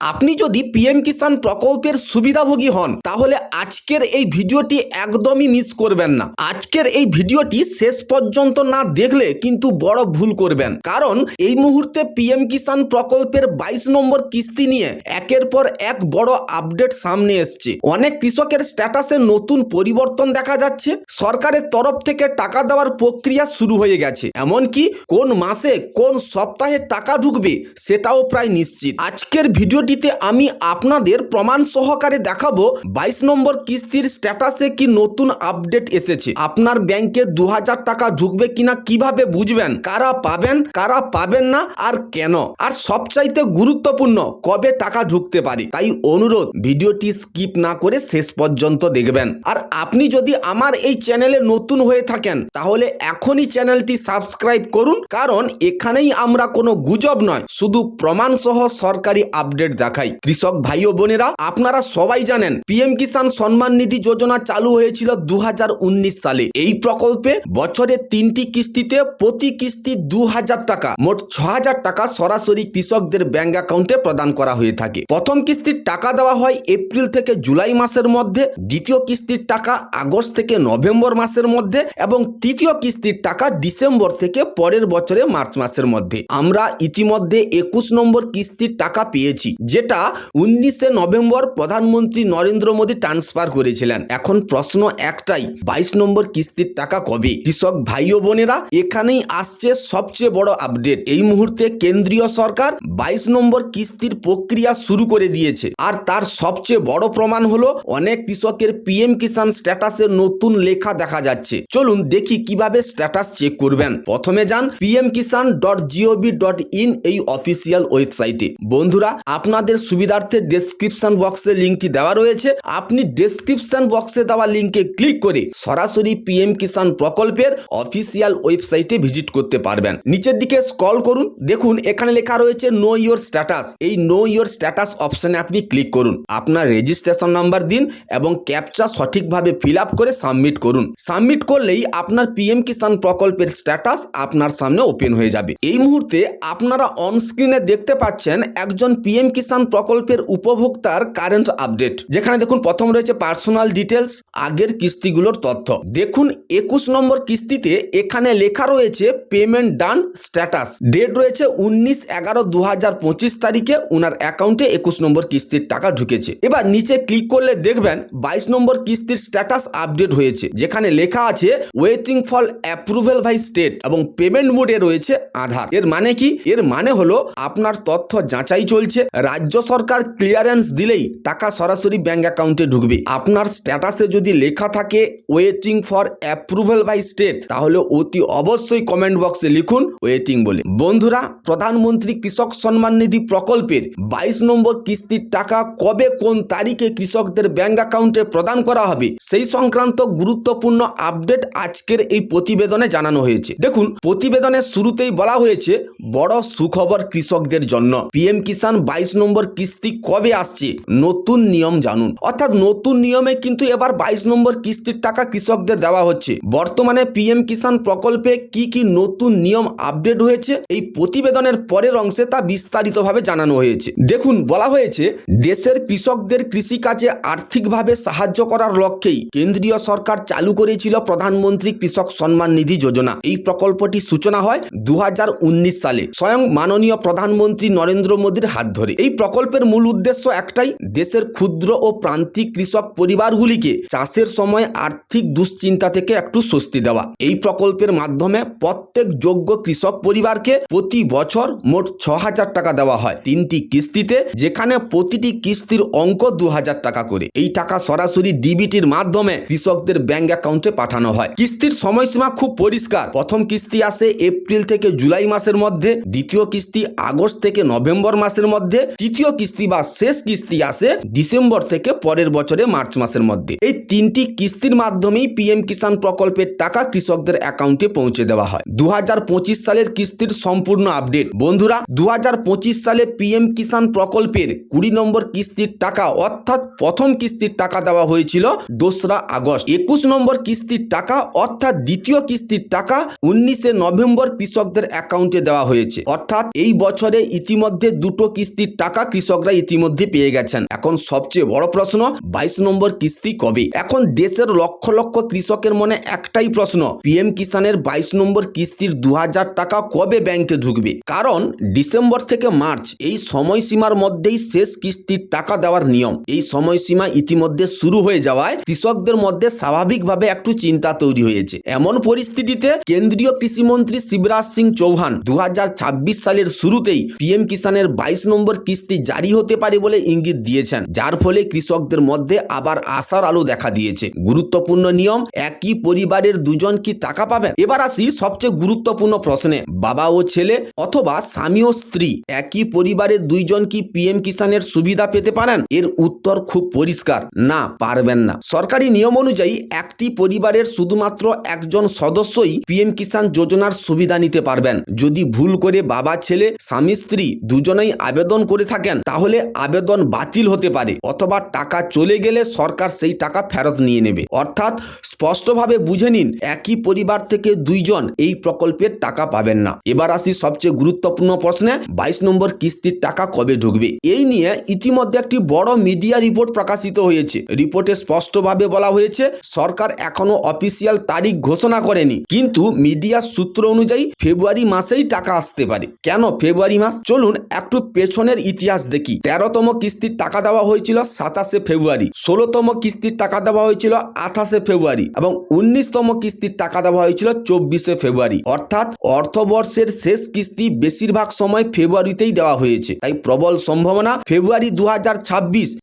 আপনি যদি পিএম কিষাণ প্রকল্পের সুবিধাভোগী হন, তাহলে আজকের এই ভিডিওটি একদমই মিস করবেন না। আজকের এই ভিডিওটি শেষ পর্যন্ত না দেখলে কিন্তু বড় ভুল করবেন। কারণ এই মুহূর্তে পিএম কিষাণ প্রকল্পের বাইশ নম্বর কিস্তি নিয়ে একের পর এক বড় আপডেট সামনে এসছে। অনেক কৃষকের স্ট্যাটাসে নতুন পরিবর্তন দেখা যাচ্ছে। সরকারের তরফ থেকে টাকা দেওয়ার প্রক্রিয়া শুরু হয়ে গেছে। এমনকি কোন মাসে কোন সপ্তাহে টাকা ঢুকবে, সেটাও প্রায় নিশ্চিত। আজকের ভিডিওটিতে আমি আপনাদের প্রমাণ সহকারে দেখাবো বাইশ নম্বর কিস্তির স্ট্যাটাসে কি নতুন আপডেট এসেছে। আপনার ব্যাংকে দু হাজার টাকা ঢুকবে কিনা কীভাবে বুঝবেন? কারা পাবেন কারা পাবেন না, আর কেন? আর সবচাইতে গুরুত্বপূর্ণ, কবে টাকা ঢুকতে পারে? তাই অনুরোধ, ভিডিওটি স্কিপ না করে শেষ পর্যন্ত দেখবেন। আর আপনি যদি আমার এই চ্যানেলে নতুন হয়ে থাকেন, তাহলে এখনই চ্যানেলটি সাবস্ক্রাইব করুন। কারণ এখানেই আমরা কোনো গুজব নয়, শুধু প্রমাণ সহ সরকারি আপডেট দেখাই। কৃষক ভাই ও বোনেরা, আপনারা সবাই জানেন পিএম কিষাণ সম্মান নিধি যোজনা চালু হয়েছিল দু হাজার উনিশ সালে। এই প্রকল্পে বছরে তিনটি কিস্তিতে প্রতি কিস্তি দু হাজার টাকা, মোট ছ টাকা সরাসরি কৃষকদের ব্যাংক অ্যাকাউন্টে প্রদান করা হয়ে থাকে। প্রথম কিস্তির টাকা দেওয়া হয় এপ্রিল থেকে জুলাই মাসের মধ্যে, দ্বিতীয় কিস্তির টাকা আগস্ট থেকে নভেম্বর মাসের মধ্যে এবং তৃতীয় কিস্তির টাকা ডিসেম্বর থেকে পরের বছরে মার্চ মাসের মধ্যে। আমরা ইতিমধ্যে একুশ নম্বর কিস্তির টাকা পেয়েছি যেটা উনিশে নভেম্বর প্রধানমন্ত্রী নরেন্দ্র মোদী ট্রান্সফার করেছিলেন। এখন প্রশ্ন একটাই, বাইশ নম্বর কিস্তির টাকা কবে? কৃষক ভাই ও বোনেরা, এখানেই আসছে সবচেয়ে বড় আপডেট এই মুহূর্তে কেন্দ্রীয় সরকার বাইশ নম্বর কিস্তির প্রক্রিয়া শুরু করে দিয়েছে। আর তার সবচেয়ে বড় প্রমাণ হলো, অনেক কৃষকের পিএম কিষাণ স্ট্যাটাসের নতুন লেখা দেখা যাচ্ছে। চলুন দেখি কীভাবে স্ট্যাটাস চেক করবেন। প্রথমে যান PM Kisan dot GOV dot in এই অফিসিয়াল ওয়েবসাইটে বন্ধুরা আপনাদের সুবিধার্থে ডেসক্রিপশন বক্সে লিঙ্কটি দেওয়া রয়েছে। আপনি ডেসক্রিপশন বক্সে দেওয়া লিঙ্কে ক্লিক করে সরাসরি পিএম কিষাণ প্রকল্পের অফিসিয়াল ওয়েবসাইটে ভিজিট করতে পারবেন। নিচের দিকে স্ক্রল করুন। দেখুন, এখানে লেখা রয়েছে নো ইয়োর স্ট্যাটাস এই নো ইয়োর স্ট্যাটাস অপশনে আপনি ক্লিক করুন। আপনার রেজিস্ট্রেশন নাম্বার দিন এবং ক্যাপচা সঠিকভাবে ফিল আপ করে সাবমিট করুন। সাবমিট করলেই আপনার পিএম কিষাণ প্রকল্পের স্ট্যাটাস আপনার সামনে ওপেন হয়ে যাবে। এই মুহূর্তে আপনারা অন স্ক্রিনে দেখতে পাচ্ছেন একজন পিএম কিষাণ প্রকল্পের উপভোক্তার কারেন্ট আপডেট যেখানে দেখুন, প্রথম রয়েছে পার্সোনাল ডিটেলস আগের কিস্তিগুলোর তথ্য। দেখুন, একুশ নম্বর কিস্তিতে এখানে লেখা রয়েছে পেমেন্ট ডান স্ট্যাটাস ডেট রয়েছে উনিশ এগারো দু হাজার পঁচিশ তারিখে ওনার অ্যাকাউন্টে একুশ নম্বর কিস্তির টাকা ঢুকেছে। এবার নিচে ক্লিক করলে দেখবেন, বাইশ নম্বর কিস্তির স্ট্যাটাস আপডেট হয়েছে। যেখানে লেখা আছে waiting for approval by state এবং পেমেন্ট মোডে রয়েছে আধার। এর মানে কি? এর মানে হলো, আপনার তথ্য যাচাই চলছে, রাজ্য সরকার ক্লিয়ারেন্স দিলেই টাকা সরাসরি ব্যাঙ্ক অ্যাকাউন্টে ঢুকবে। আপনার স্ট্যাটাসে যদি লেখা থাকে waiting for approval by state তাহলে অতি অবশ্যই কমেন্ট বক্সে লিখুন ওয়েটিং বলে। বন্ধুরা, প্রধানমন্ত্রী কৃষক সম্মান নিধি প্রকল্পের বাইশ নম্বর কিস্তির টাকা কবে কোন তারিখে কৃষকদের ব্যাঙ্ক অ্যাকাউন্টে প্রদান করা হবে, সেই সংক্রান্ত গুরুত্বপূর্ণ আপডেট আজকের এই প্রতিবেদনে জানানো হয়েছে। দেখুন, প্রতিবেদনের শুরুতেই বলা হয়েছে, বড় সুখবর কৃষকদের জন্য। পিএম কিষাণ বাইশ নম্বর কিস্তি কবে আসছে? নতুন নিয়ম জানুন। অর্থাৎ নতুন নিয়মে কিন্তু এবার বাইশ নম্বর কিস্তির টাকা কৃষকদের দেওয়া হচ্ছে। বর্তমানে পিএম কিষাণ প্রকল্পে কি কি নতুন নিয়ম আপডেট হয়েছে? এই প্রতিবেদনের পরের অংশে তা বিস্তারিতভাবে জানানো হয়েছে। দেখুন, বলা হয়েছে, দেশের কৃষকদের কৃষিকাজে আর্থিকভাবে সাহায্য করার লক্ষ্যেই কেন্দ্রীয় সরকার চালু করেছিল প্রধানমন্ত্রী কৃষক সম্মান নিধি যোজনা। এই প্রকল্পটি সূচনা হয় দু হাজার উনিশ সালে। স্বয়ং মাননীয় প্রধানমন্ত্রী নরেন্দ্র মোদীর হাত ধরে। এই প্রকল্পের মূল উদ্দেশ্য একটাই, দেশের ক্ষুদ্র ও প্রান্তিক কৃষক পরিবারগুলিকে চাষের সময় আর্থিক দুশ্চিন্তা থেকে একটু স্বস্তি দেওয়া। এই প্রকল্পের মাধ্যমে প্রত্যেক যোগ্য কৃষক পরিবারকে প্রতি বছর মোট ছ হাজার টাকা দেওয়া হয় তিনটি কিস্তিতে, যেখানে প্রতিটি কিস্তির অঙ্ক দু হাজার টাকা করে। এই টাকা সরাসরি ডিবিটির মাধ্যমে কৃষকদের ব্যাংক অ্যাকাউন্টে পাঠানো হয়। কিস্তির সময়সীমা খুব পরিষ্কার। প্রথম কিস্তি আসে এপ্রিল থেকে জুলাই মাসের মধ্যে, দ্বিতীয় কিস্তি আগস্ট থেকে নভেম্বর মাসের মধ্যে তৃতীয় কিস্তি বা শেষ কিস্তি আসে ডিসেম্বর থেকে পরের বছরে মার্চ মাসের মধ্যে। এই তিনটি কিস্তির মাধ্যমেই পিএম কিষাণ প্রকল্পের টাকা কৃষকদের অ্যাকাউন্টে পৌঁছে দেওয়া হয়। দু হাজার পঁচিশ সালের কিস্তির সম্পূর্ণ আপডেট। বন্ধুরা দু হাজার পঁচিশ সালে পিএম কিষাণ প্রকল্পের কুড়ি নম্বর কিস্তির টাকা অর্থাৎ প্রথম কিস্তির টাকা দেওয়া হয়েছিল দোসরা আগস্ট। একুশ নম্বর কিস্তির টাকা অর্থাৎ দ্বিতীয় কিস্তির টাকা উনিশে নভেম্বর কৃষকদের অ্যাকাউন্টে দেওয়া হয়েছে। অর্থাৎ এই বছরে ইতিমধ্যে দুটো কিস্তির টাকা টাকা কৃষকরা ইতিমধ্যে পেয়ে গেছেন। এখন সবচেয়ে বড় প্রশ্ন, বাইশ নম্বর কিস্তি কবে? এখন দেশের লক্ষ লক্ষ কৃষকের মনে একটাই প্রশ্ন, পিএম কিষানের বাইশ নম্বর কিস্তির দু টাকা কবে ব্যাংকে ঢুকবে? কারণ ডিসেম্বর থেকে মার্চ, এই সময়সীমার মধ্যেই শেষ কিস্তির টাকা দেওয়ার নিয়ম। এই সময়সীমা ইতিমধ্যে শুরু হয়ে যাওয়ায় কৃষকদের মধ্যে স্বাভাবিকভাবে একটু চিন্তা তৈরি হয়েছে। এমন পরিস্থিতিতে কেন্দ্রীয় কৃষিমন্ত্রী শিবরাজ সিং চৌহান দু হাজার ছাব্বিশ সালের শুরুতেই পিএম কিষানের বাইশ নম্বর কিস্তি জারি হতে পারে বলে ইঙ্গিত দিয়েছেন। যার ফলে কৃষকদের মধ্যে আবার আশার আলো দেখা দিয়েছে। গুরুত্বপূর্ণ নিয়ম, একই পরিবারের দুজন কি টাকা পাবেন? এবার আসি সবচেয়ে গুরুত্বপূর্ণ প্রশ্নে। বাবা ও ছেলে অথবা স্বামী ও স্ত্রী একই পরিবারের দুইজন কি পিএম কিষানের সুবিধা পেতে পারেন? এর উত্তর খুব পরিষ্কার, না, পারবেন না। সরকারি নিয়ম অনুযায়ী একটি পরিবারের শুধুমাত্র একজন সদস্যই পিএম কিষান যোজনার সুবিধা নিতে পারবেন। যদি ভুল করে বাবা, ছেলে, স্বামী, স্ত্রী দুজনেই আবেদন করে থাকেন, তাহলে আবেদন বাতিল হতে পারে অথবা টাকা চলে গেলে সরকার সেই টাকা ফেরত নিয়ে নেবে। অর্থাৎ স্পষ্টভাবে বুঝে নিন, একই পরিবার থেকে দুইজন এই প্রকল্পের টাকা পাবেন না। এবার আসি সবচেয়ে গুরুত্বপূর্ণ প্রশ্নে, বাইশ নম্বর কিস্তির টাকা কবে ঢুকবে? এই নিয়ে ইতিমধ্যে একটি বড় মিডিয়া রিপোর্ট প্রকাশিত হয়েছে। রিপোর্টে স্পষ্টভাবে বলা হয়েছে, সরকার এখনও অফিসিয়াল তারিখ ঘোষণা করেনি, কিন্তু মিডিয়ার সূত্র অনুযায়ী ফেব্রুয়ারি মাসেই টাকা আসতে পারে। কেন ফেব্রুয়ারি মাস? চলুন একটু পেছনের ইতিহাস দেখি। তেরোতম কিস্তির টাকা দেওয়া হয়েছিল সাতাশে ফেব্রুয়ারি, ষোলোতম কিস্তির টাকা দেওয়া হয়েছিল আঠাশে ফেব্রুয়ারি এবং উনিশতম কিস্তির টাকা দেওয়া হয়েছিল চব্বিশে ফেব্রুয়ারি। অর্থাৎ অর্থবর্ষের শেষ কিস্তি বেশিরভাগ সময় ফেব্রুয়ারিতেই দেওয়া হয়েছে। তাই প্রবল সম্ভাবনা, ফেব্রুয়ারি দু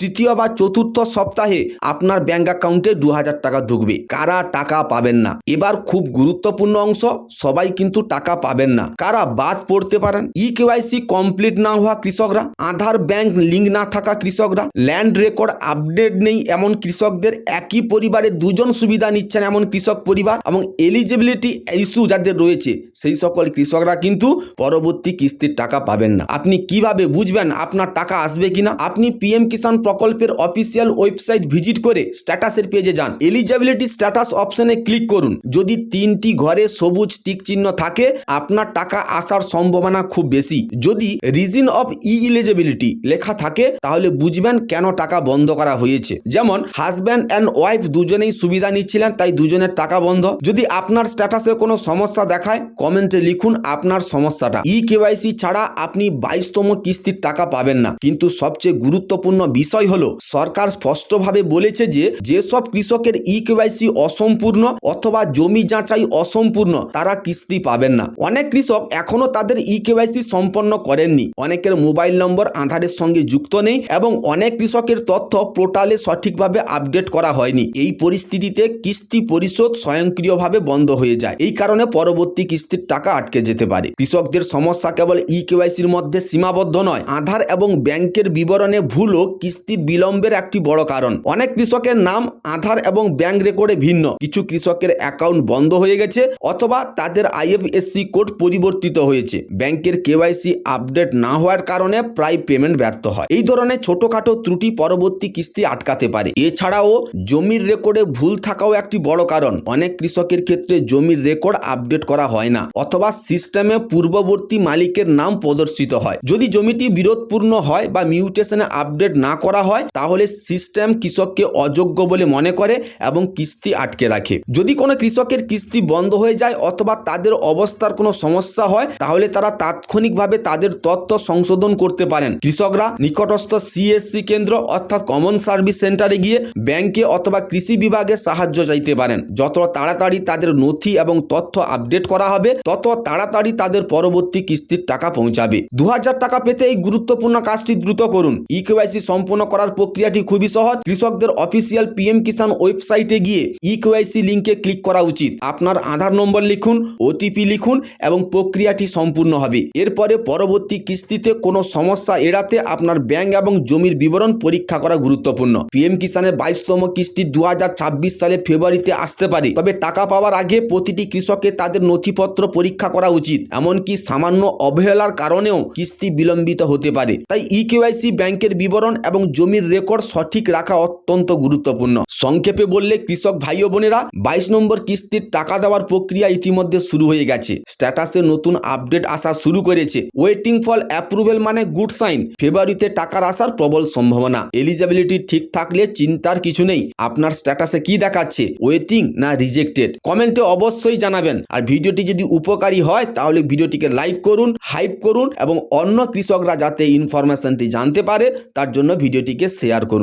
তৃতীয় বা চতুর্থ সপ্তাহে আপনার ব্যাংক অ্যাকাউন্টে দু হাজার টাকা ঢুকবে। কারা টাকা পাবেন না? এবার খুব গুরুত্বপূর্ণ অংশ, সবাই কিন্তু টাকা পাবেন না। কারা বাদ পড়তে পারেন? ই কেওয়াইসি কমপ্লিট না হওয়া কৃষকরা? আধার ব্যাংক লিঙ্ক না থাকা কৃষকরা। ল্যান্ড রেকর্ড আপডেট নেই এমন কৃষকদের। একই পরিবারে দুজন সুবিধা নিচ্ছেন এমন কৃষক পরিবার এবং এলিজিবিলিটি ইস্যু যাদের রয়েছে, সেই সকল কৃষকরা কিন্তু পরবর্তী কিস্তির টাকা পাবেন না। আপনি কীভাবে বুঝবেন আপনার টাকা আসবে কিনা? আপনি পিএম কিষাণ প্রকল্পের অফিসিয়াল ওয়েবসাইট ভিজিট করে স্ট্যাটাসের পেজে যান। এলিজিবিলিটি স্ট্যাটাস অপশনে ক্লিক করুন। যদি তিনটি ঘরে সবুজ টিক চিহ্ন থাকে, আপনার টাকা আসার সম্ভাবনা খুব বেশি। যদি রিজন অফ ই ইলিজিবিলিটি লেখা থাকে, তাহলে বুঝবেন কেন টাকা বন্ধ করা হয়েছে। যেমন হাজব্যান্ড অ্যান্ড ওয়াইফ দুজনেই সুবিধা নিচ্ছিলেন, তাই দুজনের টাকা বন্ধ। যদি আপনার স্ট্যাটাসে কোনো সমস্যা দেখায় কমেন্টে লিখুন আপনার সমস্যাটা। ই কেওয়াইসি ছাড়া আপনি বাইশতম কিস্তির টাকা পাবেন না। কিন্তু সবচেয়ে গুরুত্বপূর্ণ বিষয় হলো, সরকার স্পষ্টভাবে বলেছে যে, যেসব কৃষকের ই কেওয়াইসি অসম্পূর্ণ অথবা জমি যাচাই অসম্পূর্ণ, তারা কিস্তি পাবেন না। অনেক কৃষক এখনও তাদের ই কেওয়াইসি সম্পন্ন করেননি। অনেকের মোবাইল নম্বর আধারের সঙ্গে যুক্ত নেই এবং অনেক কৃষকের তথ্য পোর্টালে সঠিকভাবে আপডেট করা হয়নি। এই পরিস্থিতিতে কিস্তি পরিশোধ স্বয়ংক্রিয়ভাবে বন্ধ হয়ে যায়। এই কারণে পরবর্তী কিস্তির টাকা আটকে যেতে পারে। কৃষকদের সমস্যা কেবল ই কেওয়াইসির মধ্যে সীমাবদ্ধ নয়, আধার এবং ব্যাংকের বিবরণে ভুলও কিস্তির বিলম্বের একটি বড় কারণ। অনেক কৃষকের নাম, আধার এবং ব্যাংক রেকর্ডে ভিন্ন। কিছু কৃষকের অ্যাকাউন্ট বন্ধ হয়ে গেছে অথবা তাদের আইএফএসসি কোড পরিবর্তিত হয়েছে। ব্যাংকের কেওয়াইসি আপডেট না হওয়ার কারণে প্রায় পেমেন্ট ব্যর্থ হয়। এই ধরনের ছোটখাটো ত্রুটি পরবর্তী কিস্তি আটকাতে পারে। এছাড়াও জমির রেকর্ডে ভুল থাকাও একটি বড় কারণ। অনেক কৃষকের ক্ষেত্রে জমির রেকর্ড আপডেট করা হয় না অথবা সিস্টেমে পূর্ববর্তী মালিকের নাম প্রদর্শিত হয়। যদি জমিটি বিরোধপূর্ণ হয় বা মিউটেশনে আপডেট না করা হয়, তাহলে সিস্টেম কৃষককে অযোগ্য বলে মনে করে এবং কিস্তি আটকে রাখে। যদি কোনো কৃষকের কিস্তি বন্ধ হয়ে যায় অথবা তাদের অবস্থার কোনো সমস্যা হয়, তাহলে তারা তাৎক্ষণিকভাবে তাদের তথ্য সংশোধন করতে পারেন। কৃষকরা নিকটস্থ সিএসসি কেন্দ্র অর্থাৎ কমন সার্ভিস সেন্টারে গিয়ে ব্যাংকে অথবা কৃষি বিভাগে সাহায্য চাইতে পারেন। যত তাড়াতাড়ি তাদের নথি এবং তথ্য আপডেট করা হবে, তত তাড়াতাড়ি তাদের পরবর্তী কিস্তির টাকা পৌঁছাবে। দু হাজার টাকা পেতে এই গুরুত্বপূর্ণ কাজটি দ্রুত করুন। ই কেওয়াইসি সম্পূর্ণ করার প্রক্রিয়াটি খুবই সহজ। কৃষকদের অফিসিয়াল পিএম কিষাণ ওয়েবসাইটে গিয়ে ই কেওয়াইসি লিঙ্কে ক্লিক করা উচিত। আপনার আধার নম্বর লিখুন ওটিপি লিখুন এবং প্রক্রিয়াটি সম্পূর্ণ হবে। এরপরে পরবর্তী কিস্তিতে কোনো সমস্যা এড়াতে আপনার ব্যাংক এবং জমির বিবরণ পরীক্ষা করা গুরুত্বপূর্ণ। পিএম কিষাণের বাইশতম কিস্তি দু সালে ফেব্রুয়ারিতে আসতে পারে। তবে টাকা পাওয়ার আগে প্রতিটি কৃষকের তাদের নথিপত্র পরীক্ষা করা উচিত। এমনকি সামান্য অবহেলার কারণেও কিস্তি বিলম্বিত হতে পারে। তাই ই কেওয়াইসি ব্যাংকের বিবরণ এবং জমির রেকর্ড সঠিক রাখা অত্যন্ত গুরুত্বপূর্ণ। সংক্ষেপে বললে, কৃষক ভাই ও বোনেরা, বাইশ নম্বর কিস্তির টাকা দেওয়ার প্রক্রিয়া ইতিমধ্যে শুরু হয়ে গেছে। স্ট্যাটাসে নতুন আপডেট আসা শুরু করেছে। ওয়েটিং ফর অ্যাপ্রুভেল মানে গুড সাইন। ফেব্রুয়ারিতে টাকার আসার প্রবল সম্ভাবনা। এলিজিবিলিটি ঠিক থাকলে চিন্তার কিছু নেই। আপনার স্ট্যাটাসে কি দেখাচ্ছে? ওয়েটিং না রিজেক্টেড? কমেন্টে অবশ্যই জানাবেন। আর ভিডিওটি যদি উপকারী হয়, তাহলে ভিডিওটিকে লাইক করুন, হাইপ করুন এবং অন্য কৃষকরা যাতে ইনফরমেশনটি জানতে পারে, তার জন্য ভিডিওটিকে শেয়ার করুন।